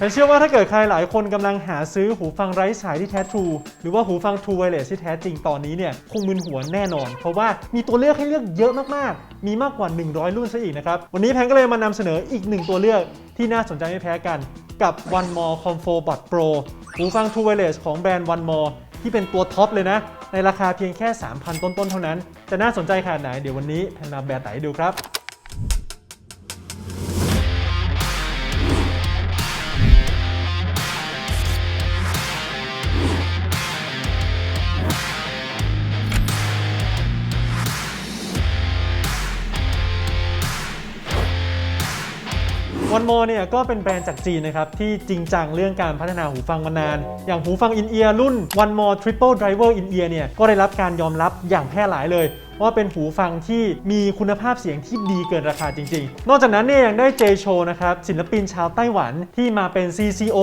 ผมเชื่อว่าถ้าเกิดใครหลายคนกำลังหาซื้อหูฟังไร้สายที่แท้ทรูหรือว่าหูฟัง True Wireless ที่แท้จริงตอนนี้เนี่ยคงมึนหัวแน่นอน เพราะว่ามีตัวเลือกให้เลือกเยอะมากๆ มีมากกว่า 100 รุ่นซะอีกนะครับ วันนี้แพนก็เลยมานำเสนออีกหนึ่งตัวเลือกที่น่าสนใจไม่แพ้กันกับ One More Comfort Bud Pro หูฟัง True Wireless ของแบรนด์ One More ที่เป็นตัวท็อปเลยนะ ในราคาเพียงแค่ 3,000 ต้นๆเท่านั้น จะน่าสนใจขนาดไหนเดี๋ยววันนี้แพนมาแบร์ไหนให้ดูครับ วันโมเนี่ยก็เป็นแบรนด์จากจีนนะครับที่จริงจังเรื่องการพัฒนาหูฟังมานาน อย่างหูฟังอินเอียร์รุ่น One More Triple Driver In Ear เอียร์เนี่ยก็ได้รับการยอมรับอย่างแพร่หลายเลยว่าเป็นหูฟังที่มีคุณภาพเสียงที่ดีเกินราคาจริงๆ นอกจากนั้นเนี่ยยังได้เจโชนะครับศิลปินชาวไต้หวันที่มาเป็น CCO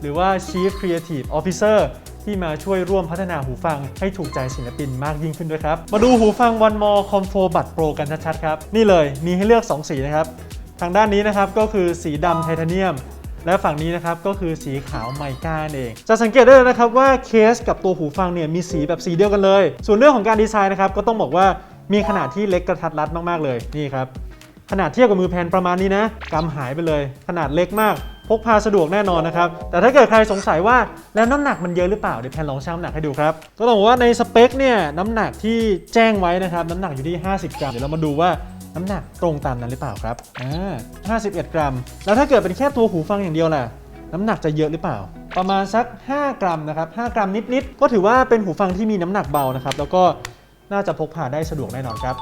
หรือว่า Chief Creative Officer ที่มาช่วยร่วมพัฒนาหูฟังให้ถูกใจศิลปินมากยิ่งขึ้นด้วยครับ มาดูหูฟัง One More Comfort Bud Pro กันชัดๆครับ นี่เลยมีให้เลือก 2 สีนะครับ ทางด้านนี้นะครับก็คือสีดำไทเทเนียม และฝั่งนี้นะครับก็คือสีขาวไมก้านเอง จะสังเกตได้เลยนะครับว่าเคสกับตัวหูฟังเนี่ยมีสีแบบสีเดียวกันเลย ส่วนเรื่องของการดีไซน์นะครับก็ต้องบอกว่ามีขนาดที่เล็กกระทัดรัดมากๆเลยนี่ครับขนาดเทียบกับมือแพนประมาณนี้นะกำหายไปเลย ขนาดเล็กมากพกพาสะดวกแน่นอนนะครับ แต่ถ้าเกิดใครสงสัยว่าแล้วน้ำหนักมันเยอะหรือเปล่า เดี๋ยวแพนลองชั่งน้ำหนักให้ดูครับ ก็ต้องบอกว่าในสเปคเนี่ยน้ำหนักที่แจ้งไว้นะครับ น้ำหนักอยู่ที่ 50 กรัม เดี๋ยวเรามาดูว่า น้ำหนักตรงตามนั้นหรือเปล่าครับอ่า51 กรัม แล้วถ้าเกิดเป็นแค่ตัวหูฟังอย่างเดียวล่ะ น้ำหนักจะเยอะหรือเปล่า ประมาณสัก 5 กรัมนะครับ 5 กรัมนิดๆ ก็ถือว่าเป็นหูฟังที่มีน้ำหนักเบานะครับ แล้วก็น่าจะพกพาได้สะดวกแน่นอนครับ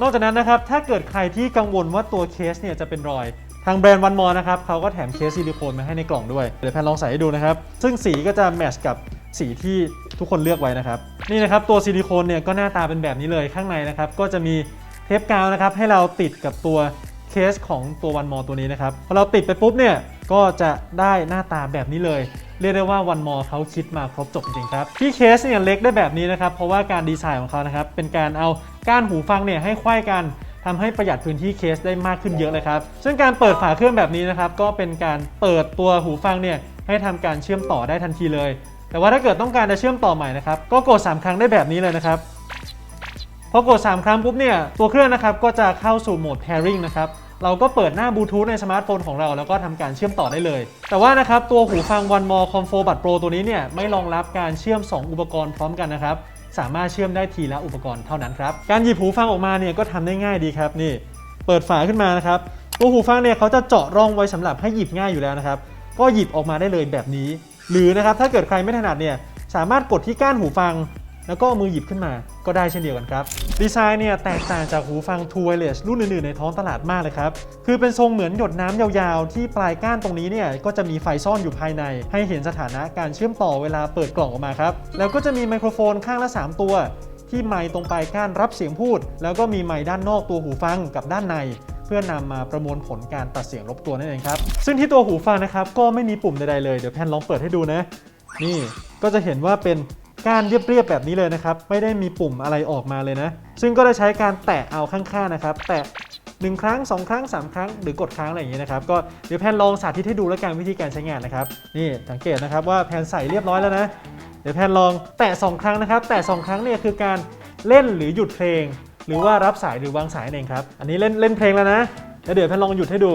นอกจากนั้นนะครับ ถ้าเกิดใครที่กังวลว่าตัวเคสเนี่ยจะเป็นรอย ทางแบรนด์วันมอนะครับเขาก็แถมเคสซิลิโคนมาให้ในกล่องด้วย เดี๋ยวแพนลองใส่ให้ดูนะครับ ซึ่งสีก็จะแมทช์กับสีที่ทุกคนเลือกไว้นะครับ นี่นะครับตัวซิลิโคนเนี่ยก็หน้าตาเป็นแบบนี้เลยข้างในนะครับก็จะมี ปกาวนะครับให้เราติดกับตัวเคสของตัววันมอตัวนี้นะครับพอเราติดไปปุ๊บเนี่ยก็จะได้หน้าตาแบบนี้เลย เรียกได้ว่าวันมอเขาคิดมาครบจบจริงครับที่เคสเนี่ยเล็กได้แบบนี้นะครับเพราะว่าการดีไซน์ของเขานะครับเป็นการเอาก้านหูฟังเนี่ยให้ไขว้กันทำให้ประหยัดพื้นที่เคสได้มากขึ้นเยอะเลยครับ ซึ่งการเปิดฝาเครื่องแบบนี้นะครับ ก็เป็นการเปิดตัวหูฟังเนี่ยให้ทำการเชื่อมต่อได้ทันทีเลย แต่ว่าถ้าเกิดต้องการจะเชื่อมต่อใหม่นะครับ ก็กด 3 ครั้งได้แบบนี้เลยนะครับ พอกด 3 ครั้งปุ๊บเนี่ยตัวเครื่องนะครับก็จะเข้าสู่โหมด pairing นะครับเราก็เปิดหน้าบลูทูธในสมาร์ทโฟนของเราแล้วก็ทำการเชื่อมต่อได้เลย แต่ว่านะครับตัวหูฟัง One More Comfort Bud Pro ตัวนี้เนี่ยไม่รองรับการเชื่อม 2 อุปกรณ์พร้อมกันนะครับสามารถเชื่อมได้ทีละอุปกรณ์เท่านั้นครับการหยิบหูฟังออกมาเนี่ยก็ทำได้ง่ายดีครับนี่เปิดฝาขึ้นมานะครับตัวหูฟังเนี่ยเขาจะเจาะร่องไว้สำหรับให้หยิบง่ายอยู่แล้วนะครับก็หยิบออกมาได้เลยแบบนี้ หรือนะครับถ้าเกิดใครไม่ถนัดเนี่ยสามารถกดที่ก้านหูฟัง แล้วก็มือหยิบขึ้นมาก็ได้เช่นเดียวกันครับ ดีไซน์เนี่ยแตกต่างจากหูฟัง True Wireless รุ่นอื่นๆ ในท้องตลาดมากเลยครับ คือเป็นทรงเหมือนหยดน้ำยาวๆ ที่ปลายก้านตรงนี้เนี่ยก็จะมีไฟซ่อนอยู่ภายใน ให้เห็นสถานะการเชื่อมต่อเวลาเปิดกล่องออกมาครับ แล้วก็จะมีไมโครโฟนข้างละ 3 ตัว ที่ไมค์ตรงปลายก้านรับเสียงพูด แล้วก็มีไมค์ด้านนอกตัวหูฟังกับด้านในเพื่อนำมาประมวลผลการตัดเสียงรบกวนนั่นเองครับ ซึ่งที่ตัวหูฟังนะครับก็ไม่มีปุ่มใดๆเลย เดี๋ยวแพนลองเปิดให้ดูนะ นี่ก็จะเห็นว่าเป็น ก้านเรียบๆแบบนี้เลยนะครับ ไม่ได้มีปุ่มอะไรออกมาเลยนะ ซึ่งก็ได้ใช้การแตะเอาข้างๆนะครับ แตะ1ครั้ง 2 ครั้ง 3 ครั้ง หรือกดค้างอะไรอย่างนี้นะครับ ก็เดี๋ยวแพนลองสาธิตให้ดูแล้วกันวิธีการใช้งานนะครับ นี่สังเกตนะครับว่าแพนใส่เรียบร้อยแล้วนะ เดี๋ยวแพนลองแตะ2ครั้งนะครับ แตะ2ครั้งเนี่ยคือการเล่นหรือหยุดเพลง หรือว่ารับสายหรือวางสายเองครับ อันนี้เล่นเล่นเพลงแล้วนะ แล้วเดี๋ยวแพนลองหยุดให้ดู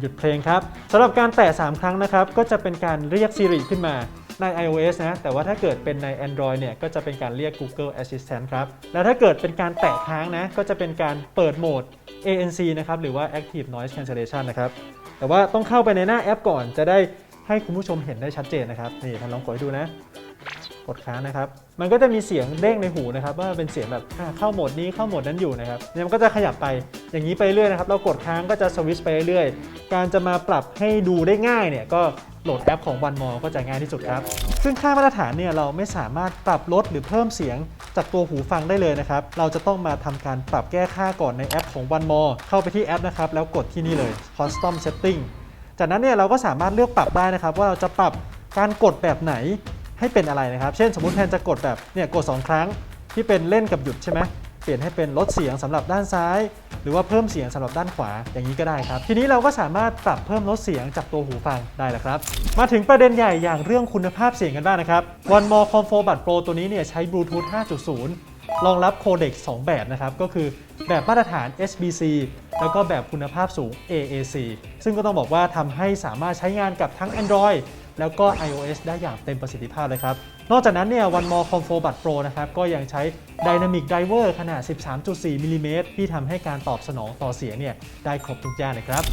หยุดเพลงครับสำหรับการแตะ3ครั้งนะครับ ก็จะเป็นการเรียก Siri ขึ้นมา ใน iOS นะ แต่ว่าถ้าเกิดเป็นใน Android เนี่ย ก็จะเป็นการเรียก Google Assistant ครับ แล้วถ้าเกิดเป็นการแตะค้างนะ ก็จะเป็นการเปิดโหมด ANC นะครับ หรือว่า Active Noise Cancellation นะครับ แต่ว่าต้องเข้าไปในหน้าแอปก่อนจะได้ให้คุณผู้ชมเห็นได้ชัดเจนนะครับ นี่ท่านลองกดดูนะ กดค้างนะครับ มันก็จะมีเสียงเด้งในหูนะครับ ว่าเป็นเสียงแบบเข้าโหมดนี้เข้าโหมดนั้นอยู่นะครับเนี่ยมันก็จะขยับไปอย่างนี้ไปเรื่อยนะครับ เรากดค้างก็จะสวิตช์ไปเรื่อยการจะมาปรับให้ดูได้ง่ายเนี่ยก็โหลดแอปของ One More ก็จะง่ายที่สุดครับ ซึ่งค่ามาตรฐานเนี่ยเราไม่สามารถปรับลดหรือเพิ่มเสียงจากตัวหูฟังได้เลยนะครับ เราจะต้องมาทำการปรับแก้ค่าก่อนในแอปของ One More เข้าไปที่แอปนะครับ แล้วกดที่นี่เลย Custom Setting จากนั้นเนี่ยเราก็สามารถเลือกปรับได้นะครับ ว่าเราจะปรับการกดแบบไหน ให้เป็นอะไรนะครับ เช่นสมมติแทนจะกดแบบเนี่ยกด 2 ครั้งที่เป็นเล่นกับหยุดใช่ไหมเปลี่ยนให้เป็นลดเสียงสำหรับด้านซ้าย หรือว่าเพิ่มเสียงสำหรับด้านขวาอย่างนี้ก็ได้ครับ ทีนี้เราก็สามารถปรับเพิ่มลดเสียงจากตัวหูฟังได้แล้วครับ มาถึงประเด็นใหญ่อย่างเรื่องคุณภาพเสียงกันบ้างนะครับ One More Comfort b u d Pro ตัวนี้เนี่ยใช้ Bluetooth 5.0 รองรับโคเด็ก2แบบนะครับก็คือแบบมาตรฐาน HBC แล้วก็แบบคุณภาพสูง AAC ซึ่งก็ต้องบอกว่าทำให้สามารถใช้งานกับทั้ง Android แล้วก็ iOS ได้อย่างเต็มประสิทธิภาพเลยครับ นอกจากนั้นเนี่ย One More Comfort Bud Pro นะครับ ก็ยังใช้ Dynamic Driver ขนาด 13.4มิลลิเมตรที่ทำให้การตอบสนองต่อเสียงเนี่ยได้ครบทุกย่านเลยครับ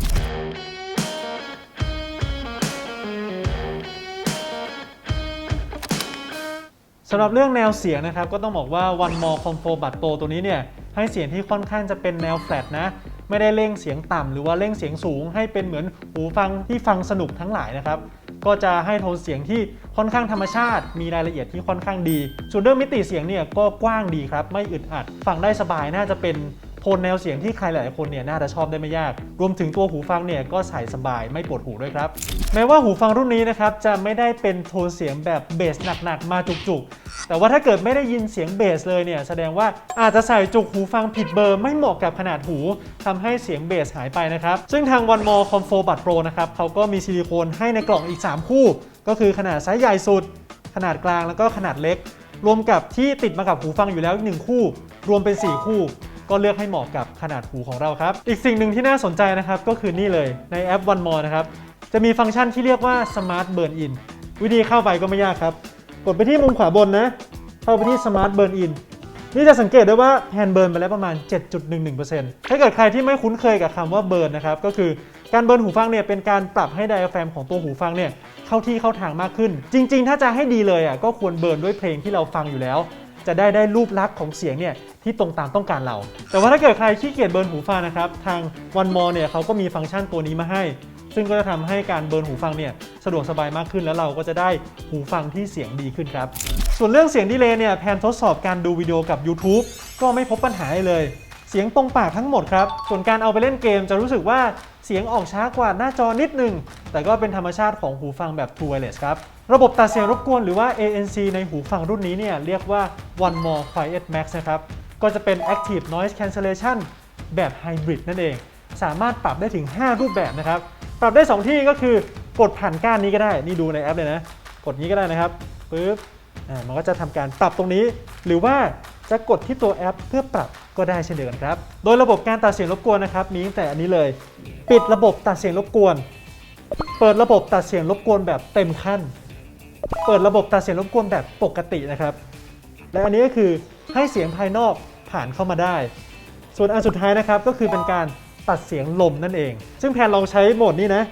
สำหรับเรื่องแนวเสียงนะครับ ก็ต้องบอกว่า One More Comfort Bud Pro ตัวนี้เนี่ยให้เสียงที่ค่อนข้างจะเป็นแนวแฟลตนะ ไม่ได้เร่งเสียงต่ำหรือว่าเร่งเสียงสูง ให้เป็นเหมือนหูฟังที่ฟังสนุกทั้งหลายนะครับ ก็จะให้โทนเสียงที่ค่อนข้างธรรมชาติ มีรายละเอียดที่ค่อนข้างดีส่วนเรื่องมิติเสียงเนี่ยก็กว้างดีครับ ไม่อึดอัด ฟังได้สบายน่าจะเป็น นแนวเสียงที่ใครหลายคนเนี่ยน่าจะชอบได้ไม่ยาก รวมถึงตัวหูฟังเนี่ยก็ใส่สบายไม่ปวดหูด้วยครับ แม้ว่าหูฟังรุ่นนี้นะครับจะไม่ได้เป็นโทนเสียงแบบเบสหนักๆมาจุกๆ แต่ว่าถ้าเกิดไม่ได้ยินเสียงเบสเลยเนี่ยแสดงว่าอาจจะใส่จุกหูฟังผิดเบอร์ไม่เหมาะกับขนาดหูทำให้เสียงเบสหายไปนะครับซึ่งทาง One More Comfort Buds Pro นะครับเขาก็มีซิลิโคนให้ในกล่องอีก 3 คู่ ก็คือขนาดไซส์ใหญ่สุด ขนาดกลางแล้วก็ขนาดเล็ก รวมกับที่ติดมากับหูฟังอยู่แล้วอีกหนึ่งคู่ รวมเป็น 4 คู่ ก็เลือกให้เหมาะกับขนาดหูของเราครับ อีกสิ่งหนึ่งที่น่าสนใจนะครับก็คือนี่เลยในแอป One More นะครับจะมีฟังก์ชันที่เรียกว่า Smart Burn In วิธีเข้าไปก็ไม่ยากครับ กดไปที่มุมขวาบนนะ เข้าไปที่ Smart Burn In นี่จะสังเกตได้ว่าแฮนด์เบิร์นไปแล้วประมาณ 7.11%ถ้าเกิดใครที่ไม่คุ้นเคยกับคำว่าเบิร์นนะครับก็คือการเบิร์นหูฟังเนี่ยเป็นการปรับให้ไดอะแฟมของตัวหูฟังเนี่ยเข้าที่เข้าทางมากขึ้น จริง ๆ ถ้าจะให้ดีเลยอะก็ควรเบิร์นด้วยเพลงที่เราฟังอยู่แล้ว จะได้ได้รูปลักษณ์ของเสียงเนี่ยที่ตรงตามต้องการเรา แต่ว่าถ้าเกิดใครขี้เกียจเบิร์นหูฟังนะครับทาง One More เนี่ยเขาก็มีฟังก์ชันตัวนี้มาให้ ซึ่งก็จะทำให้การเบิร์นหูฟังเนี่ยสะดวกสบายมากขึ้นแล้วเราก็จะได้หูฟังที่เสียงดีขึ้นครับส่วนเรื่องเสียงดีเลย์เนี่ยแพนทดสอบการดูวิดีโอกับ YouTube ก็ไม่พบปัญหาเลย เสียงตรงปากทั้งหมดครับ ส่วนการเอาไปเล่นเกมจะรู้สึกว่าเสียงออกช้ากว่าหน้าจอนิดนึง แต่ก็เป็นธรรมชาติของหูฟังแบบ True Wireless ครับ ระบบตัดเสียงรบกวนหรือว่า ANC ในหูฟังรุ่นนี้เนี่ยเรียกว่า One More Quiet Max นะครับ ก็จะเป็น Active Noise Cancellation แบบ Hybrid นั่นเอง สามารถปรับได้ถึง 5 รูปแบบนะครับ ปรับได้ 2 ที่ก็คือกดผ่านก้านนี้ก็ได้ นี่ดูในแอปเลยนะ กดนี้ก็ได้นะครับปึ๊บอ่ามันก็จะทำการปรับตรงนี้ หรือว่าจะกดที่ตัวแอปเพื่อปรับก็ได้เช่นเดียวกันครับ โดยระบบการตัดเสียงรบกวนนะครับ มีตั้งแต่อันนี้เลย ปิดระบบตัดเสียงรบกวน เปิดระบบตัดเสียงรบกวนแบบเต็มขั้น เปิดระบบตัดเสียงรบกวนแบบปกตินะครับ และอันนี้ก็คือให้เสียงภายนอกผ่านเข้ามาได้ ส่วนอันสุดท้ายนะครับก็คือเป็นการตัดเสียงลมนั่นเอง ซึ่งแพนลองใช้โหมดนี้นะ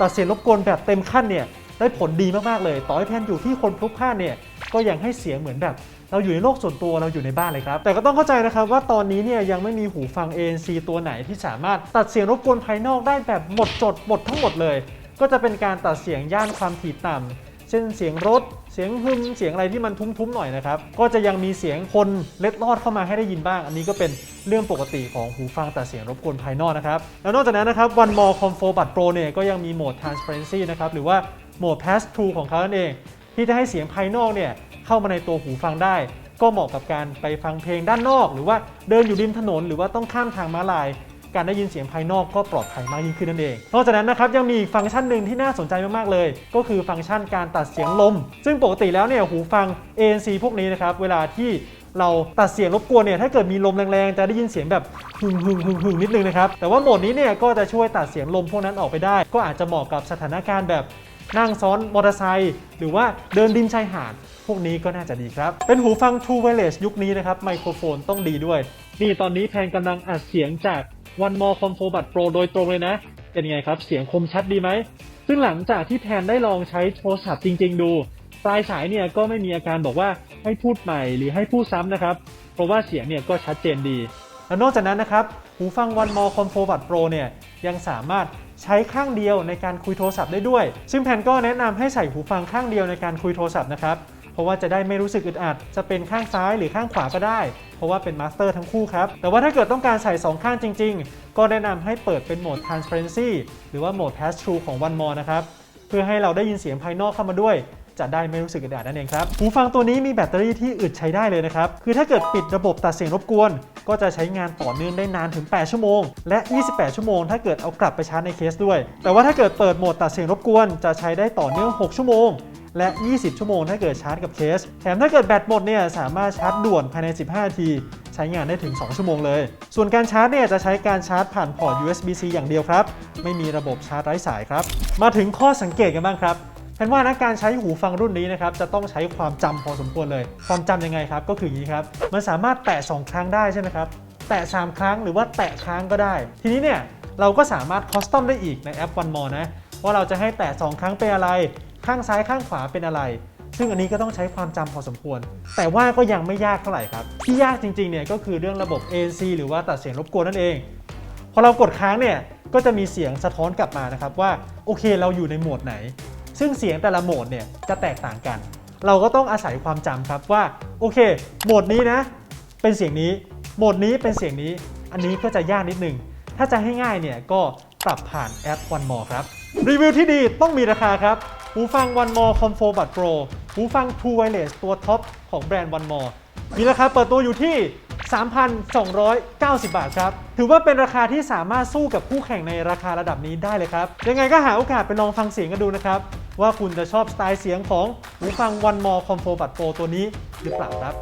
ตัดเสียงรบกวนแบบเต็มขั้นเนี่ยได้ผลดีมากๆเลย ต่อให้แพนอยู่ที่คนพลุกพล่านเนี่ยก็ยังให้เสียงเหมือนแบบ เราอยู่ในโลกส่วนตัวเราอยู่ในบ้านเลยครับ แต่ก็ต้องเข้าใจนะครับว่าตอนนี้เนี่ยยังไม่มีหูฟัง ANC ตัวไหนที่สามารถตัดเสียงรบกวนภายนอกได้แบบหมดจดหมดทั้งหมดเลย ก็จะเป็นการตัดเสียงย่านความถี่ต่ำ เช่นเสียงรถ เสียงฮึมเสียงอะไรที่มันทุ้มๆหน่อยนะครับ ก็จะยังมีเสียงคนเล็ดลอดเข้ามาให้ได้ยินบ้าง อันนี้ก็เป็นเรื่องปกติของหูฟังแตัดเสียงรบกวนภายนอกนะครับ แล้วนอกจากนั้นนะครับ One More Comfort Bud Pro เนี่ยก็ยังมีโหมด Transparency นะครับ หรือว่าโหมด Pass Through ของเขานั่นเอง ที่จะให้เสียงภายนอกเนี่ยเข้ามาในตัวหูฟังได้ ก็เหมาะกับการไปฟังเพลงด้านนอก หรือว่าเดินอยู่ริมถนน หรือว่าต้องข้ามทางม้าลาย การได้ยินเสียงภายนอกก็ปลอดภัยมากยิ่งขึ้นนั่นเอง นอกจากนั้นนะครับยังมีอีกฟังก์ชันหนึ่งที่น่าสนใจมากๆเลย ก็คือฟังก์ชันการตัดเสียงลม ซึ่งปกติแล้วเนี่ยหูฟัง ANC พวกนี้นะครับเวลาที่เราตัดเสียงรบกวนเนี่ยถ้าเกิดมีลมแรงๆ จะได้ยินเสียงแบบหึ่งหึงหึงหึงนิดนึงนะครับ แต่ว่าโหมดนี้เนี่ยก็จะช่วยตัดเสียงลมพวกนั้นออกไปได้ ก็อาจจะเหมาะกับสถานการณ์แบบนั่งซ้อนมอเตอร์ไซค์หรือว่าเดินริมชายหาด พวกนี้ก็น่าจะดีครับ เป็นหูฟัง True Wireless ยุคนี้นะครับ ไมโครโฟนต้องดีด้วย นี่ตอนนี้แพนกำลังอัดเสียงจาก One More Comfort Buds Pro โดยตรงเลยนะ เป็นไงครับ เสียงคมชัดดีไหม ซึ่งหลังจากที่แพนได้ลองใช้โทรศัพท์จริง ๆ ดูปลายสายเนี่ยก็ไม่มีอาการบอกว่าให้พูดใหม่หรือให้พูดซ้ำนะครับ เพราะว่าเสียงเนี่ยก็ชัดเจนดี แล้วนอกจากนั้นนะครับหูฟัง One More Comfort Buds Pro เนี่ยยังสามารถใช้ข้างเดียวในการคุยโทรศัพท์ได้ด้วย ซึ่งแพนก็แนะนำให้ใส่หูฟังข้างเดียวในการคุยโทรศัพท์นะครับ เพราะว่าจะได้ไม่รู้สึกอึดอัด จะเป็นข้างซ้ายหรือข้างขวาก็ได้ เพราะว่าเป็นมาสเตอร์ทั้งคู่ครับ แต่ว่าถ้าเกิดต้องการใส่ 2 ข้างจริง ๆ ก็แนะนำให้เปิดเป็นโหมด Transparency หรือว่าโหมด Pass Through ของ One More นะครับเพื่อให้เราได้ยินเสียงภายนอกเข้ามาด้วยจะได้ไม่รู้สึกอึดอัดนั่นเองครับหูฟังตัวนี้มีแบตเตอรี่ที่อึดใช้ได้เลยนะครับคือถ้าเกิดปิดระบบตัดเสียงรบกวน ก็จะใช้งานต่อเนื่องได้นานถึง 8 ชั่วโมง และ 28 ชั่วโมง ถ้าเกิดเอากลับไปชาร์จในเคสด้วย แต่ว่าถ้าเกิดเปิดโหมดตัดเสียงรบกวน จะใช้ได้ต่อเนื่อง 6 ชั่วโมง และ 20 ชั่วโมง ถ้าเกิดชาร์จกับเคส แถมถ้าเกิดแบตหมดเนี่ยสามารถชาร์จด่วนภายใน 15 นาทีใช้งานได้ถึง 2 ชั่วโมงเลย ส่วนการชาร์จเนี่ยจะใช้การชาร์จผ่านพอร์ต USB-C อย่างเดียวครับ ไม่มีระบบชาร์จไร้สายครับ มาถึงข้อสังเกตกันบ้างครับ แพนว่านะการใช้หูฟังรุ่นนี้นะครับจะต้องใช้ความจำพอสมควรเลย ความจำยังไงครับก็คืออย่างนี้ครับมันสามารถแตะ2ครั้งได้ใช่ไหมครับแตะ3ครั้งหรือว่าแตะค้างก็ได้ ทีนี้เนี่ยเราก็สามารถคอสตอมได้อีกในแอป One More นะว่าเราจะให้แตะ2ครั้งเป็นอะไร ข้างซ้ายข้างขวาเป็นอะไร ซึ่งอันนี้ก็ต้องใช้ความจำพอสมควร แต่ว่าก็ยังไม่ยากเท่าไหร่ครับ ที่ยากจริงๆเนี่ยก็คือเรื่องระบบ ANC หรือว่าตัดเสียงรบกวนนั่นเอง พอเรากดค้างเนี่ยก็จะมีเสียงสะท้อนกลับมานะครับว่าโอเคเราอยู่ในโหมดไหน ซึ่งเสียงแต่ละโหมดเนี่ยจะแตกต่างกัน เราก็ต้องอาศัยความจำครับว่าโอเคโหมดนี้นะ เป็นเสียงนี้โหมดนี้เป็นเสียงนี้ อันนี้ก็จะยากนิดนึง ถ้าจะให้ง่ายเนี่ยก็ปรับผ่านแอป One More ครับ รีวิวที่ดีต้องมีราคาครับ หูฟัง One More Comfo Bud Pro หูฟัง True Wireless ตัวท็อปของแบรนด์ One More มีราคาเปิดตัวอยู่ที่ 3,290 บาทครับ ถือว่าเป็นราคาที่สามารถสู้กับคู่แข่งในราคาระดับนี้ได้เลยครับ ยังไงก็หาโอกาสไปลองฟังเสียงกันดูนะครับ ว่าคุณจะชอบสไตล์เสียงของหูฟัง One More Comfo Bud Pro ตัวนี้หรือเปล่าครับ